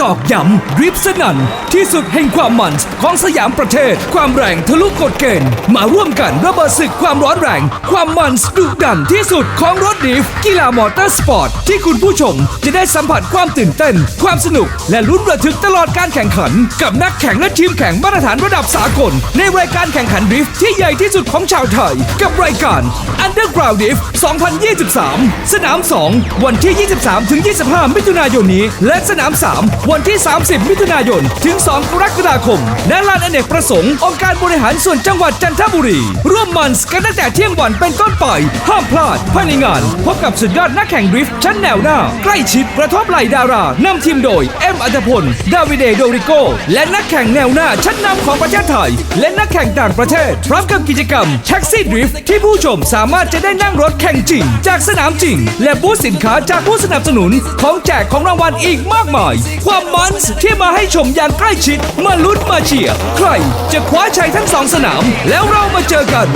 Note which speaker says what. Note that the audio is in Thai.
Speaker 1: ตอกย้ำดริฟสนั่น ที่สุดแห่งความมันของสยามประเทศ ความแรงทะลุกฎเกณฑ์ มาร่วมกันระเบิดศึกความร้อนแรง ความมันดุดันที่สุดของรถดริฟต์กีฬามอเตอร์สปอร์ต ที่คุณผู้ชมจะได้สัมผัสความตื่นเต้น ความสนุก และลุ้นระทึกตลอดการแข่งขัน กับนักแข่งและทีมแข่งมาตรฐานระดับสากล ในรายการแข่งขันดริฟต์ที่ใหญ่ที่สุดของชาวไทย กับรายการ Underground Drift 2023 สนาม 2 วันที่ 23ถึง25 มิถุนายนนี้ และสนาม 3วันที่ 30 มิถุนายน ถึง 2 กรกฎาคม ณ ลานอเนกประสงค์ องค์การบริหารส่วนจังหวัดจันทบุรี ร่วมมันกันตั้งแต่เที่ยงวันเป็นต้นไป ห้ามพลาดภายในงาน พบกับสุดยอดนักแข่งดริฟต์ชั้นแนวหน้า ใกล้ชิดกระทบไหลดารานำทีมโดย เอ็มอัตพล ดาวิเดโดริโก และนักแข่งแนวหน้าชั้นนำของประเทศไทย และนักแข่งต่างประเทศ พร้อมกับกิจกรรมแท็กซี่ดริฟต์ที่ผู้ชมสามารถจะได้นั่งรถแข่งจริง จากสนามจริง และบูธสินค้าจากผู้สนับสนุนของแจกของรางวัลอีกมากมายความมันส์ที่มาให้ชมอย่างใกล้ชิด มาลุ้นมาเชียร์ ใครจะคว้าชัยทั้งสองสนาม แล้วเรามาเจอกัน